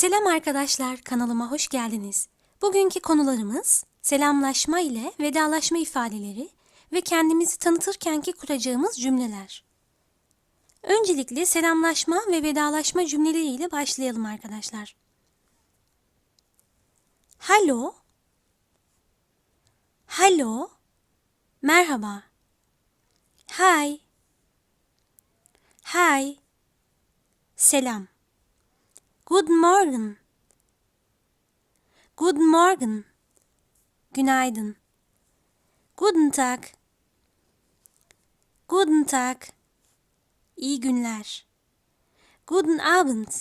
Selam arkadaşlar, kanalıma hoş geldiniz. Bugünkü konularımız selamlaşma ile vedalaşma ifadeleri ve kendimizi tanıtırkenki kuracağımız cümleler. Öncelikle selamlaşma ve vedalaşma cümleleriyle başlayalım arkadaşlar. Hallo, hallo, merhaba, hi, hi, selam. Guten Morgen. Guten Morgen. Günaydın. Guten Tag. Guten Tag. İyi günler. Guten Abend.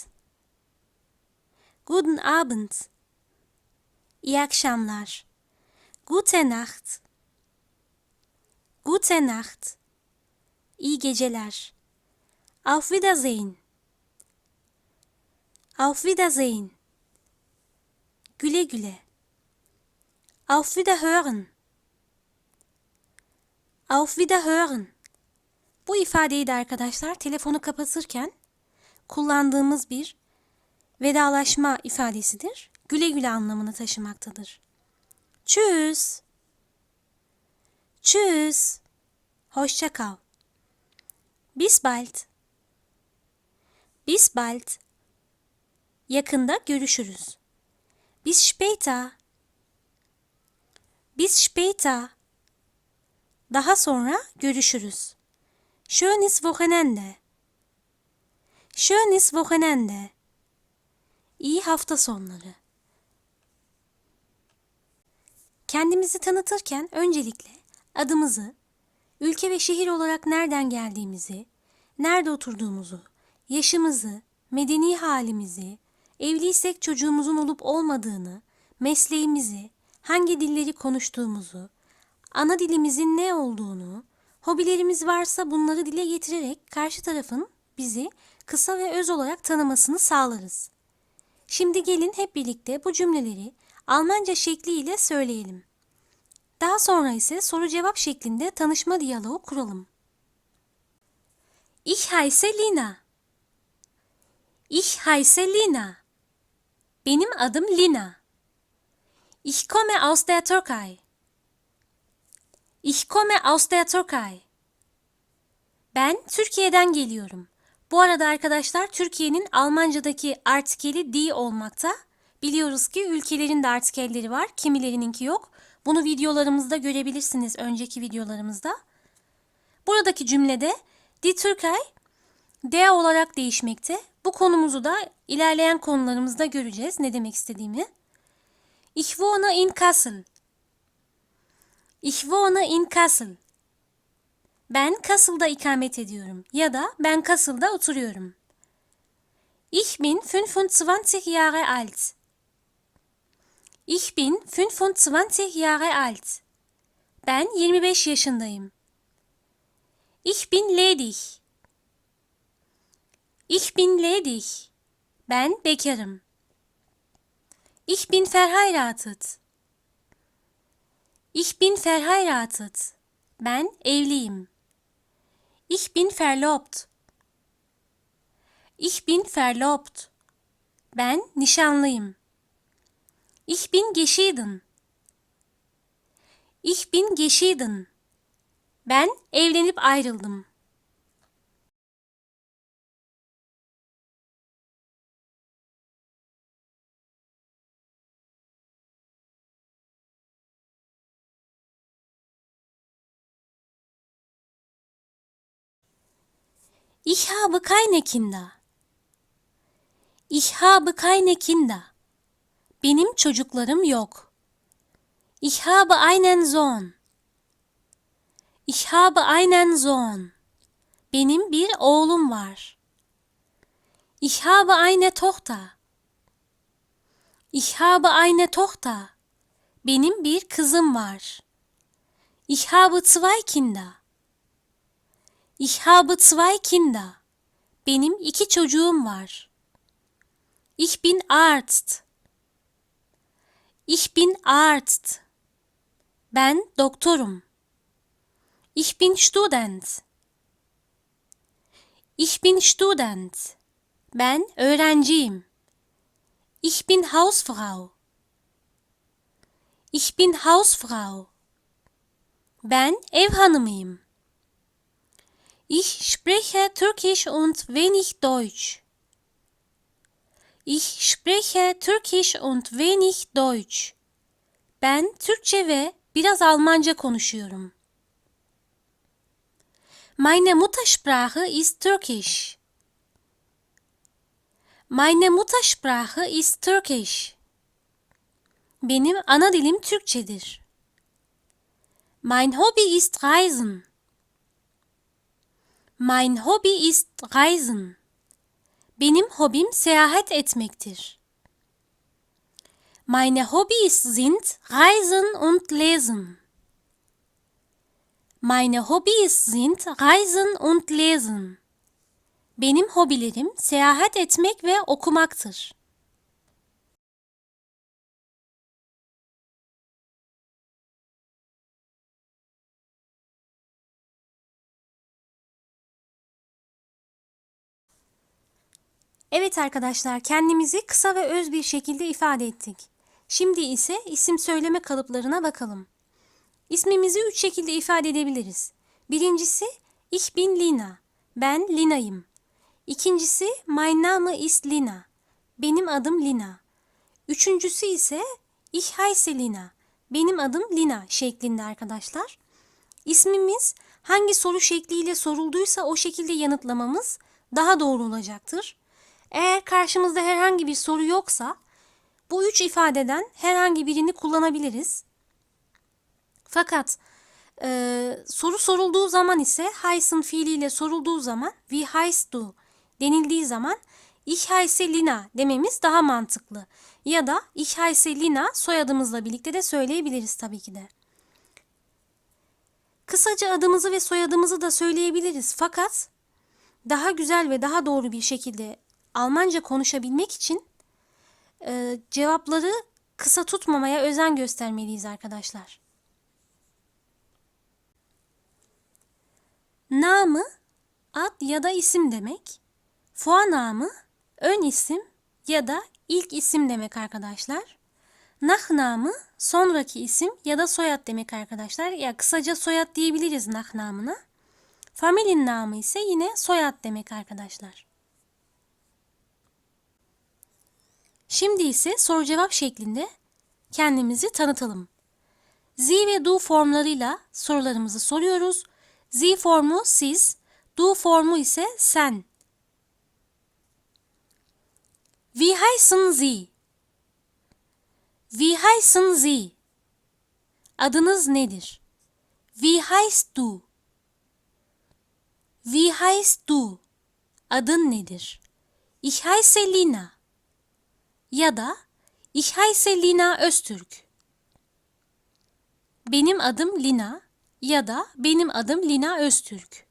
Guten Abend. İyi akşamlar. Gute Nacht. Gute Nacht. İyi geceler. Auf Wiedersehen. Auf Wiedersehen. Güle güle. Auf Wiederhören. Auf Wiederhören. Bu ifadeyi de arkadaşlar telefonu kapatırken kullandığımız bir vedalaşma ifadesidir. Güle güle anlamını taşımaktadır. Tschüss. Tschüss. Hoşça kal. Bis bald. Bis bald. Yakında görüşürüz. Bis später. Bis später. Daha sonra görüşürüz. Schönes Wochenende. Schönes Wochenende. İyi hafta sonları. Kendimizi tanıtırken öncelikle adımızı, ülke ve şehir olarak nereden geldiğimizi, nerede oturduğumuzu, yaşımızı, medeni halimizi, evliysek çocuğumuzun olup olmadığını, mesleğimizi, hangi dilleri konuştuğumuzu, ana dilimizin ne olduğunu, hobilerimiz varsa bunları dile getirerek karşı tarafın bizi kısa ve öz olarak tanımasını sağlarız. Şimdi gelin hep birlikte bu cümleleri Almanca şekliyle söyleyelim. Daha sonra ise soru cevap şeklinde tanışma diyaloğu kuralım. Ich heiße Lina. Ich heiße Lina. Benim adım Lina. Ich komme aus der Türkei. Ich komme aus der Türkei. Ben Türkiye'den geliyorum. Bu arada arkadaşlar Türkiye'nin Almancadaki artikeli di olmakta. Biliyoruz ki ülkelerin de artikelleri var, kimilerininki yok. Bunu videolarımızda görebilirsiniz önceki videolarımızda. Buradaki cümlede die Türkei D olarak değişmekte. Bu konumuzu da ilerleyen konularımızda göreceğiz ne demek istediğimi. Ich wohne in Kassel. Ich wohne in Kassel. Ben Kassel'da ikamet ediyorum ya da ben Kassel'da oturuyorum. Ich bin 25 Jahre alt. Ich bin 25 Jahre alt. Ben 25 yaşındayım. Ich bin ledig. Ich bin ledig. Ben bekarım. Ich bin verheiratet. Ich bin verheiratet. Ben evliyim. Ich bin verlobt. Ich bin verlobt. Ben nişanlıyım. Ich bin geschieden. Ich bin geschieden. Ben evlenip ayrıldım. Ich habe keine Kinder. Ich habe keine Kinder. Benim çocuklarım yok. Ich habe einen Sohn. Ich habe einen Sohn. Benim bir oğlum var. Ich habe eine Tochter. Ich habe eine Tochter. Benim bir kızım var. Ich habe zwei Kinder. Ich habe zwei Kinder. Benim iki çocuğum var. Ich bin Arzt. Ich bin Arzt. Ben doktorum. Ich bin Student. Ich bin Student. Ben öğrenciyim. Ich bin Hausfrau. Ich bin Hausfrau. Ben ev hanımıyım. Ich spreche Türkisch und wenig Deutsch. Ich spreche Türkisch und wenig Deutsch. Ben Türkçe ve biraz Almanca konuşuyorum. Meine Muttersprache ist Türkisch. Meine Muttersprache ist Türkisch. Benim ana dilim Türkçedir. Mein Hobby ist Reisen. Mein Hobby ist Reisen. Benim hobim seyahat etmektir. Meine Hobbys sind Reisen und Lesen. Meine Hobbys sind Reisen und Lesen. Benim hobilerim seyahat etmek ve okumaktır. Evet arkadaşlar, kendimizi kısa ve öz bir şekilde ifade ettik. Şimdi ise isim söyleme kalıplarına bakalım. İsmimizi üç şekilde ifade edebiliriz. Birincisi, Ich bin Lina. Ben Lina'yım. İkincisi, My name is Lina. Benim adım Lina. Üçüncüsü ise, Ich heiße Lina. Benim adım Lina şeklinde arkadaşlar. İsmimiz hangi soru şekliyle sorulduysa o şekilde yanıtlamamız daha doğru olacaktır. Eğer karşımızda herhangi bir soru yoksa bu üç ifadeden herhangi birini kullanabiliriz. Fakat e, soru sorulduğu zaman ise heißen fiiliyle sorulduğu zaman wie heißt du denildiği zaman ich heiße Lina dememiz daha mantıklı. Ya da ich heiße Lina soyadımızla birlikte de söyleyebiliriz tabii ki de. Kısaca adımızı ve soyadımızı da söyleyebiliriz fakat daha güzel ve daha doğru bir şekilde Almanca konuşabilmek için e, cevapları kısa tutmamaya özen göstermeliyiz arkadaşlar. Namı ad ya da isim demek. Vorname ön isim ya da ilk isim demek arkadaşlar. Nachname sonraki isim ya da soyad demek arkadaşlar. Ya kısaca soyad diyebiliriz Nachname'ına. Familienname ise yine soyad demek arkadaşlar. Şimdi ise soru cevap şeklinde kendimizi tanıtalım. Sie ve du formlarıyla sorularımızı soruyoruz. Sie formu siz, du formu ise sen. Wie heißen Sie? Wie heißen Sie? Adınız nedir? Wie heißt du? Wie heißt du? Adın nedir? Ich heiße Lina. Ya da Ich heiße Lina Öztürk. Benim adım Lina ya da benim adım Lina Öztürk.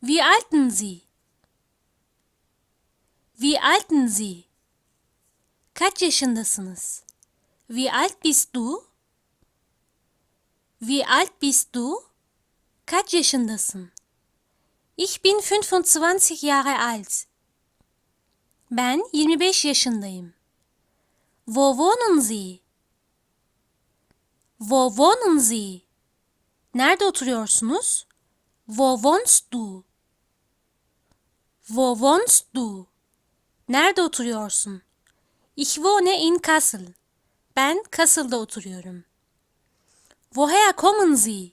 Wie alten Sie? Wie alten Sie? Kaç yaşındasınız? Wie alt bist du? Wie alt bist du? Kaç yaşındasın? Ich bin 25 Jahre alt. Ben 25 yaşındayım. Wo wohnen Sie? Wo wohnen Sie? Nerede oturuyorsunuz? Wo wohnst du? Wo wohnst du? Nerede oturuyorsun? Ich wohne in Kassel. Ben Kassel'da oturuyorum. Woher kommen Sie?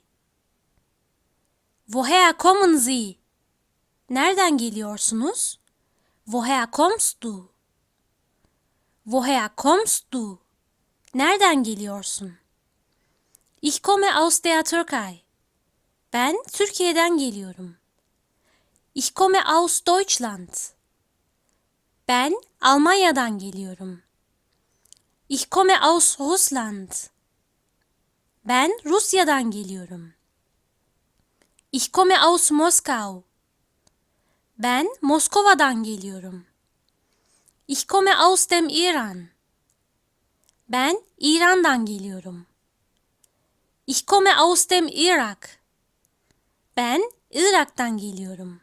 Woher kommen Sie? Nereden geliyorsunuz? Woher kommst du? Woher kommst du? Nereden geliyorsun? Ich komme aus der Türkei. Ben Türkiye'den geliyorum. Ich komme aus Deutschland. Ben Almanya'dan geliyorum. Ich komme aus Russland. Ben Rusya'dan geliyorum. Ich komme aus Moskau. Ben Moskova'dan geliyorum. Ich komme aus dem Iran. Ben İran'dan geliyorum. Ich komme aus dem Irak. Ben Irak'tan geliyorum.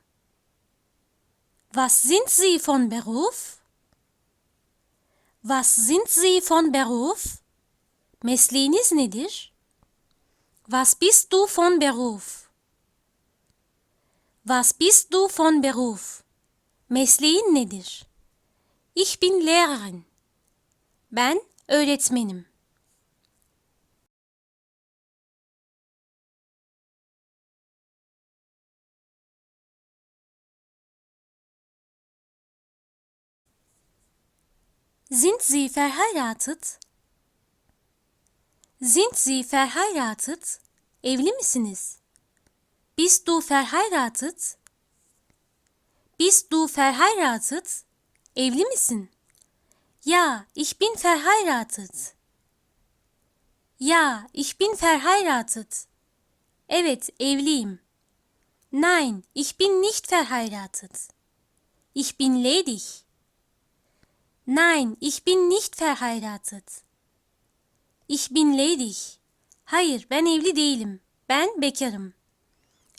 Was sind Sie von Beruf? Was sind Sie von Beruf? Mesleğiniz nedir? Was bist du von Beruf? Was bist du von Beruf? Mesleğin nedir? Ich bin Lehrerin. Ben öğretmenim. Sind Sie verheiratet? Sind Sie verheiratet? Evli misiniz? Bist du verheiratet? Bist du verheiratet? Evli misin? Ja, ich bin verheiratet. Ja, ich bin verheiratet. Evet, evliyim. Nein, ich bin nicht verheiratet. Ich bin ledig. Nein, ich bin nicht verheiratet. Ich bin ledig. Hayır, ben evli değilim. Ben bekarım.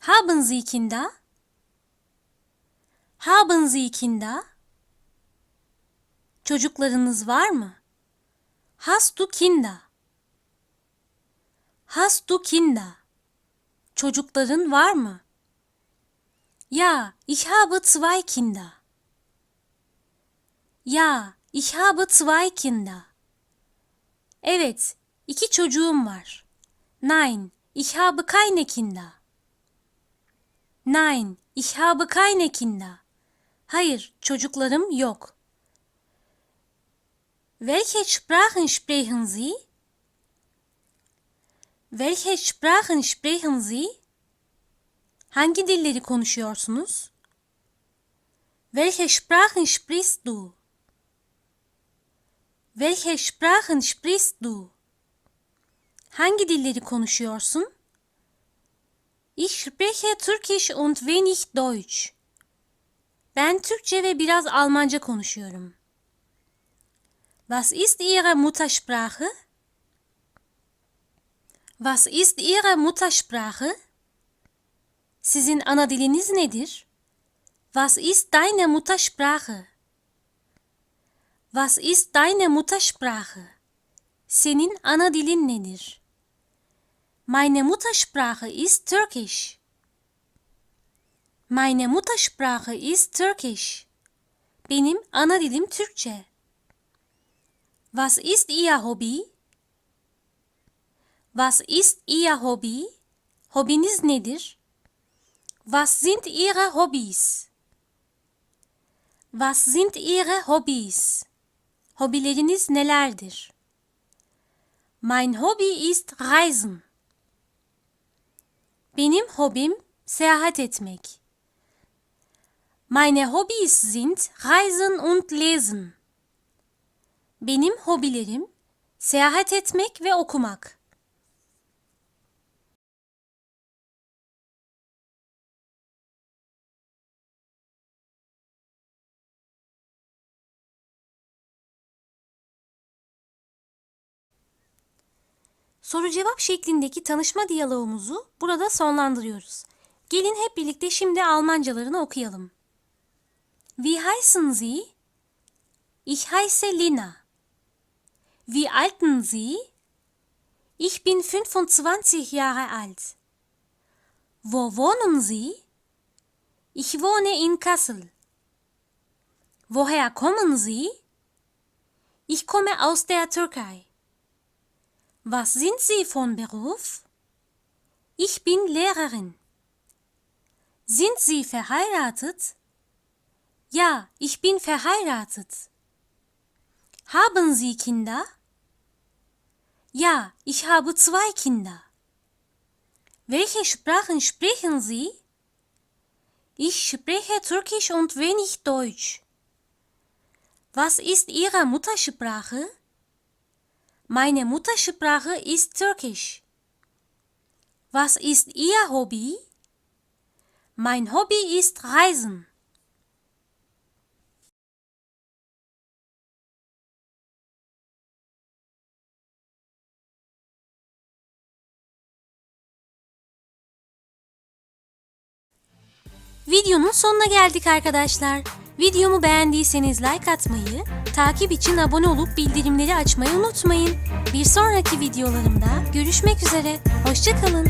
Haben Sie Kinder? Haben Sie Kinder? Çocuklarınız var mı? Hast du Kinder? Hast du Kinder? Çocukların var mı? Ja, ich habe zwei Kinder. Ja, ich habe zwei Kinder. Evet, iki çocuğum var. Nein, ich habe keine Kinder. Nein, ich habe keine Kinder. Hayır, çocuklarım yok. Welche Sprachen sprechen Sie? Welche Sprachen sprechen Sie? Hangi dilleri konuşuyorsunuz? Welche Sprachen sprichst du? Welche Sprachen sprichst du? Hangi dilleri konuşuyorsun? Ich spreche Türkisch und wenig Deutsch. Ben Türkçe ve biraz Almanca konuşuyorum. Was ist Ihre Muttersprache? Was ist Ihre Muttersprache? Sizin ana diliniz nedir? Was ist deine Muttersprache? Was ist deine Muttersprache? Senin ana dilin nedir? Meine Muttersprache ist Türkisch. Meine Muttersprache ist Türkisch. Benim ana dilim Türkçe. Was ist Ihr Hobby? Was ist Ihr Hobby? Hobiniz nedir? Was sind Ihre Hobbys? Was sind Ihre Hobbys? Hobileriniz nelerdir? Mein Hobby ist Reisen. Benim hobim seyahat etmek. Meine Hobbys sind Reisen und Lesen. Benim hobilerim seyahat etmek ve okumak. Soru cevap şeklindeki tanışma diyalogumuzu burada sonlandırıyoruz. Gelin hep birlikte şimdi Almancalarını okuyalım. Wie heißen Sie? Ich heiße Lina. Wie alten Sie? Ich bin 25 Jahre alt. Wo wohnen Sie? Ich wohne in Kassel. Woher kommen Sie? Ich komme aus der Türkei. Was sind Sie von Beruf? Ich bin Lehrerin. Sind Sie verheiratet? Ja, ich bin verheiratet. Haben Sie Kinder? Ja, ich habe zwei Kinder. Welche Sprachen sprechen Sie? Ich spreche Türkisch und wenig Deutsch. Was ist Ihre Muttersprache? Meine Muttersprache ist Türkisch. Was ist Ihr Hobby? Mein Hobby ist Reisen. Videonun sonuna geldik arkadaşlar. Videomu beğendiyseniz like atmayı, takip için abone olup bildirimleri açmayı unutmayın. Bir sonraki videolarımda görüşmek üzere. Hoşçakalın.